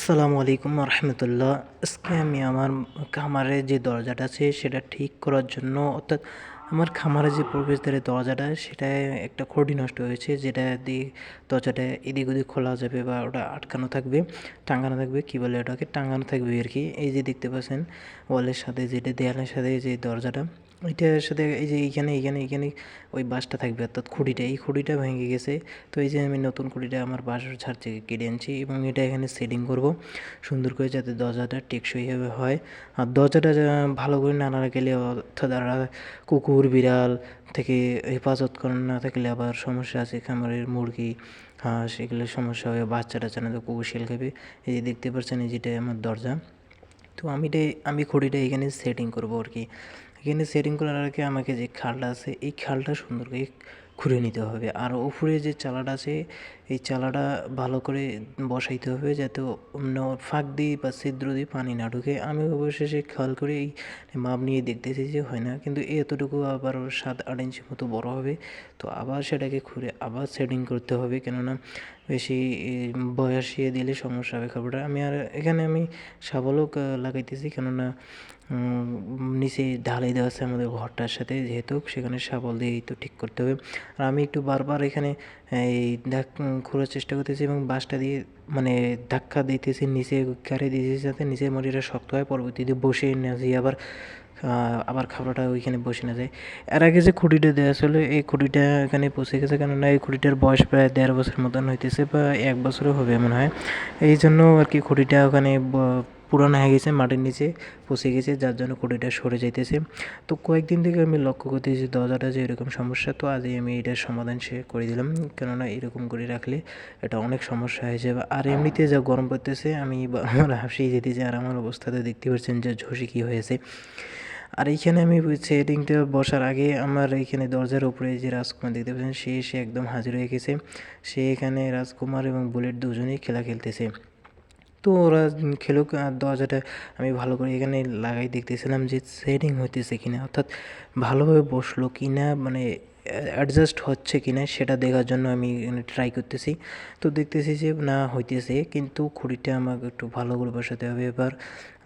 আসসালামু আলাইকুম রহমতুল্লাহ আজকে আমি আমার খামারের যে দরজাটা আছে, সেটা ঠিক করার জন্য, অর্থাৎ আমার খামারে যে প্রবেশদ্বারের দরজাটা সেটায় একটা খড়ি নষ্ট হয়েছে, যেটা দিয়ে দরজাটা এদিক ওদিক খোলা যাবে বা ওটা আটকানো থাকবে, টাঙানো থাকবে, কী বলে ওটাকে? টাঙানো থাকবে আর কি। এই যে দেখতে পাচ্ছেন, ওয়ালের সাথে, যেটা দেয়ালের সাথে যে দরজাটা এটার সাথে এই যে এইখানে এইখানে এইখানে ওই বাঁশটা থাকবে অর্থাৎ খুঁড়িটা এই খুঁড়িটা ভেঙে গেছে। তো এই যে আমি নতুন খুঁড়িটা আমার বাসার ছাড় থেকে কেটে আনছি এবং এটা এখানে সেটিং করব সুন্দর করে যাতে দরজাটা টেকসইভাবে হয়। আর দরজাটা ভালো করে না না গেলে অর্থাৎ কুকুর, বিড়াল থেকে হেফাজত করানো না থাকলে আবার সমস্যা আছে, খামারের মুরগি, হাঁস, এগুলো সমস্যা হবে বাচ্চা টাচ্চা তো কুকুর শেল খাবে। এই যে দেখতে পাচ্ছেন এই যেটা আমার দরজা। তো আমি আমি খড়িটা এখানে সেটিং করব আর কি। এখানে সেটিং করার আগে আমাকে যে খালটা আছে, এই খালটা সুন্দর করে খুঁড়ে নিতে হবে। আর উপরে যে চালাটা আছে, এই চালাটা ভালো করে বসাইতে হবে যাতে অন্য ফাঁক দিয়ে বা ছিদ্র দিয়ে পানি না ঢুকে। আমি অবশেষে খেয়াল করে এই মাপ নিয়ে দেখতেছি যে হয় না, কিন্তু এতটুকু আবার সাত আট ইঞ্চি মতো বড় হবে। তো আবার সেটাকে খুঁড়ে আবার সেটিং করতে হবে, কেননা বেশি বয়সিয়ে দিলে সমস্যা হবে কাপড়টা আমি আর এখানে আমি শাবলও লাগাইতেছি, কেননা নিচে ঢালাই দেওয়া আছে আমাদের ঘরটার সাথে যেহেতু, সেখানে শাবল দিয়েই তো ঠিক করতে হবে। আর আমি একটু বারবার এখানে, এই ধাক খোলার চেষ্টা করতেছি এবং বাঁশটা দিয়ে মানে ধাক্কা দিতেছি, নিচে গাড়ি দিতেছি যাতে নিচের মাটিটা শক্ত হয়, পরবর্তীতে বসে না দিয়ে আবার আবার খাবারটা ওইখানে বসে না যায়। এর আগে যে খুঁটিটা দেওয়া ছিল, এই খুঁটিটা এখানে পৌঁছে গেছে, কেননা এই খুঁটিটার বয়স প্রায় দেড় বছর মতন হইতেছে বা এক বছরও হবে মনে হয়। এই জন্য আর কি খুঁটিটা ওখানে পুরানো হয়ে গেছে, মাটির নিচে পচে গেছে, যার জন্য খুঁটিটা সরে যাইতেছে। তো কয়েকদিন থেকে আমি লক্ষ্য করতেছি দরজাটা যে এরকম সমস্যা, তো আজই আমি এটার সমাধান সে করে দিলাম। কেননা এরকম করে রাখলে এটা অনেক সমস্যা হয়ে যাবে। আর এমনিতে যা গরম পড়তেছে, আমি আমার হাসিয়ে যেতেছি আর আমার অবস্থাতে দেখতে পাচ্ছেন যে ঝসি কী হয়েছে। আর এইখানে আমি সেটিংটা বসার আগে আমার এইখানে দরজার উপরে যে রাজকুমার দেখতে পাচ্ছেন, সে এসে একদম হাজির হয়ে গেছে। সে এখানে রাজকুমার এবং বুলেট দুজনেই খেলা খেলতেছে। তো ওরা খেলুক, আর দরজাটা আমি ভালো করে এখানে লাগাই দেখতেছিলাম যে সেটিং হইতেছে কিনা, অর্থাৎ ভালোভাবে বসল কি না মানে অ্যাডজাস্ট হচ্ছে কি না সেটা দেখার জন্য আমি এখানে ট্রাই করতেছি। তো দেখতেছি যে না, হইতেছে, কিন্তু খুঁড়িটা আমাকে একটু ভালো করে বসাতে হবে, এবার,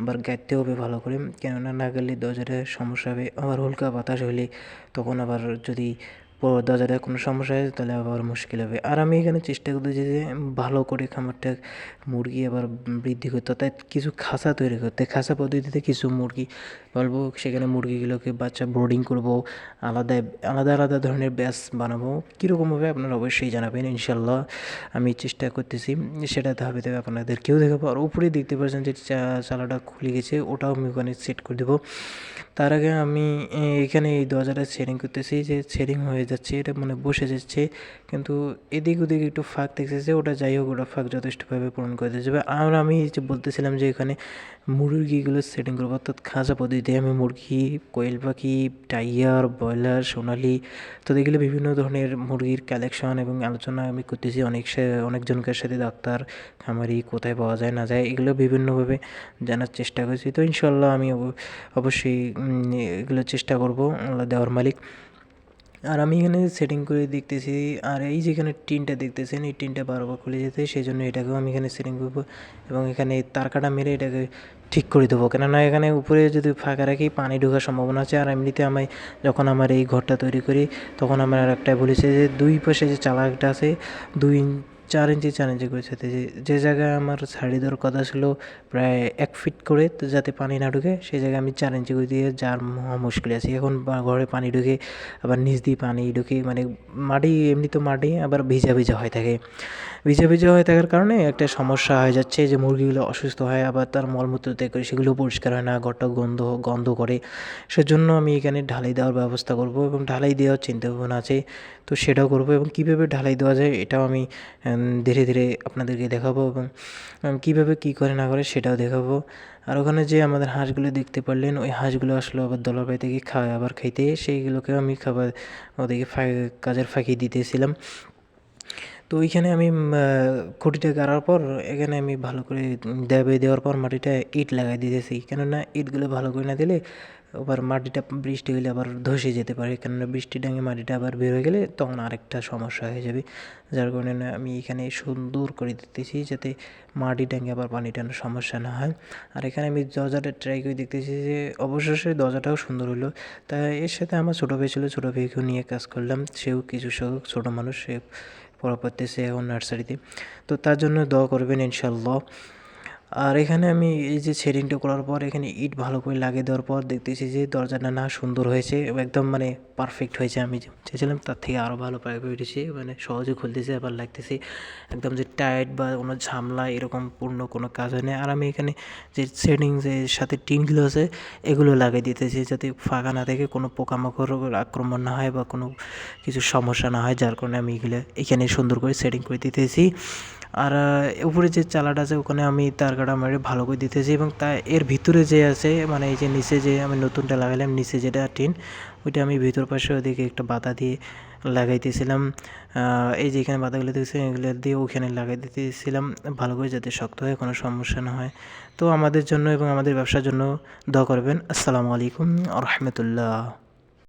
আবার গাইতে হবে ভালো করে। কেননা না গেলে দরজাটা সমস্যা হবে, আবার হালকা বাতাস হলে তখন আবার যদি দরজাটায় কোনো সমস্যা হয় তাহলে আবার মুশকিল হবে। আর আমি এখানে চেষ্টা করতেছি যে ভালো করে খামারটা মুরগি আবার বৃদ্ধি করতে, অর্থাৎ কিছু খাঁচা তৈরি করতে। খাঁচা পদ্ধতিতে কিছু মুরগি বলব সেখানে মুরগিগুলোকে বাচ্চা ব্রোডিং করব, আলাদা আলাদা আলাদা ধরনের ব্যাস বানাবো। কীরকম হবে আপনারা অবশ্যই জানাবেন ইনশাল্লাহ আমি চেষ্টা করতেছি। সেটা ধাপে ধাপে আপনাদেরকেও দেখাবো। আর উপরে দেখতে পাচ্ছেন যে চালাটা খুলে গেছে, ওটাও আমি ওখানে সেট করে দেবো। তার আগে আমি এখানে এই দরজাটা সেটিং করতেছি যে সেটিং হয়ে যাচ্ছে, এটা মানে বসে যাচ্ছে। কিন্তু এদিক ওদিক একটু ফাঁক দেখতেছে, ওটা যাই হোক, ওটা ফাঁক যথেষ্টভাবে পূরণ করে যাবে আর আমি যে বলতেছিলাম যে এখানে মুরগিগুলো সেটিং করব, অর্থাৎ খাঁচা পদ্ধতিতে আমি মুরগি, কোয়েল পাখি টাইয়ার ব্রয়লার, সোনালি, তো এগুলো বিভিন্ন ধরনের মুরগির কালেকশন এবং আলোচনা আমি করতেছি। অনেক অনেকজনকের সাথে ডাক্তার, খামারি, কোথায় পাওয়া যায়, না যায়, এগুলো বিভিন্নভাবে জানার চেষ্টা করছি। তো ইনশাল্লাহ আমি অবশ্যই এগুলো চেষ্টা করব দেওয়ার মালিক। আর আমি এখানে সেটিং করে দেখতেছি, আর এই যেখানে টিনটা দেখতেছেন, এই টিনটা বারবার খুলে যেতে সেই জন্য এটাকেও আমি এখানে সেটিং করব এবং এখানে তার কাটা মেরে এটাকে ঠিক করে দেবো। কেননা এখানে উপরে যদি ফাঁকা রাখি, পানি ঢোকার সম্ভাবনা আছে। আর এমনিতে আমি যখন আমার এই ঘরটা তৈরি করি, তখন আমার একটা বলেছে যে দুই পাশে যে চালাকটা আছে, দুই চার ইঞ্চি চার ইঞ্চি করে যে যে জায়গায় আমার শাড়ি দেওয়ার কথা ছিল প্রায় এক ফিট করে তো যাতে পানি না ঢুকে, সেই জায়গায় আমি চার ইঞ্চি করে দিয়ে যার মহা মুশকিল আছে। এখন ঘরে পানি ঢুকে, আবার নিচ দিয়ে পানি ঢুকে মানে মাটি, এমনি তো মাটি আবার ভিজা ভিজা হয়ে থাকে। ভিজা ভিজে হয়ে থাকার কারণে একটা সমস্যা হয়ে যাচ্ছে যে মুরগিগুলো অসুস্থ হয়, আবার তার মলমূত্র ত্যাগ করে সেগুলো পরিষ্কার হয় না ঘরটা গন্ধ গন্ধ করে। সেজন্য আমি এখানে ঢালাই দেওয়ার ব্যবস্থা করব এবং ঢালাই দেওয়ার চিন্তা ভাবনা আছে, তো সেটাও করব এবং কীভাবে ঢালাই দেওয়া যায় এটাও আমি ধীরে ধীরে আপনাদেরকে দেখাবো এবং কীভাবে কী করে না করে সেটাও দেখাবো। আর ওখানে যে আমাদের হাঁসগুলো দেখতে পারলেন, ওই হাঁসগুলো আসলো আবার দলাপাই থেকে খাওয়া আবার খাইতে সেইগুলোকেও আমি খাবার ওদেরকে কাজের ফাঁকি দিতেছিলাম। তো ওইখানে আমি খুঁটিটা গাড়ার পর এখানে আমি ভালো করে দেবে দেওয়ার পর মাটিটা ইট লাগাই দিতেছি। কেননা ইটগুলো ভালো করে না দিলে আবার মাটিটা বৃষ্টি হলে আবার ধসে যেতে পারে। কেননা বৃষ্টি ডাঙে মাটিটা আবার বের হয়ে গেলে তখন আরেকটা সমস্যা হয়ে যাবে। যার কারণে আমি এখানে সুন্দর করে দিতেছি যাতে মাটি ডাঙে আবার পানি টানার সমস্যা না হয়। আর এখানে আমি দরজাটা ট্রাই করে দেখতেছি যে অবশেষে দরজাটাও সুন্দর হলো। তা এর সাথে আমার ছোটো ভাই ছিল। ছোটো ভাইকেও নিয়ে কাজ করলাম। সেও কিছু ছোটো মানুষ। সে পড়া পড়তেছে এখন নার্সারিতে। তো তার জন্য দোয়া করবেন ইনশাল্লাহ আর এখানে আমি এই যে শেডিংটা করার পর এখানে ইট ভালো করে লাগিয়ে দেওয়ার পর দেখতেছি যে দরজাটা না সুন্দর হয়েছে একদম মানে পারফেক্ট হয়েছে। আমি চেয়েছিলাম তার থেকে আরও ভালো পায়ে উঠেছে মানে সহজে খুলতেছে, আবার লাগতেছে। একদম যে টাইট বা কোনো ঝামলা এরকম পূর্ণ কোনো কাজ হয় না আর আমি এখানে যে শেডিং যে সাথে টিনগুলো আছে, এগুলো লাগিয়ে দিতেছি যাতে ফাঁকা না থেকে কোনো পোকামাকড় আক্রমণ না হয় বা কোনো কিছু সমস্যা না হয়। যার কারণে আমি এগুলো এখানে সুন্দর করে সেটিং করে দিতেছি। আর উপরে যে চালাটা আছে, ওখানে আমি তার কাটা মেরে ভালো করে দিতেছি এবং তা, এর ভিতরে যে আছে মানে এই যে নিচে যে আমি নতুনটা লাগাইলাম নিচে যেটা টিন, ওইটা আমি ভিতর পাশে ওদিকে একটা বাতা দিয়ে লাগাইতেছিলাম। এই যে এখানে বাতাগুলো দেখছি এগুলো দিয়ে ওখানে লাগাই দিতেছিলাম, ভালো করে যাতে শক্ত হয়, কোনো সমস্যা না হয়। তো আমাদের জন্য এবং আমাদের ব্যবসার জন্য দোয়া করবেন। আসসালামু আলাইকুম রহমতুল্লাহ।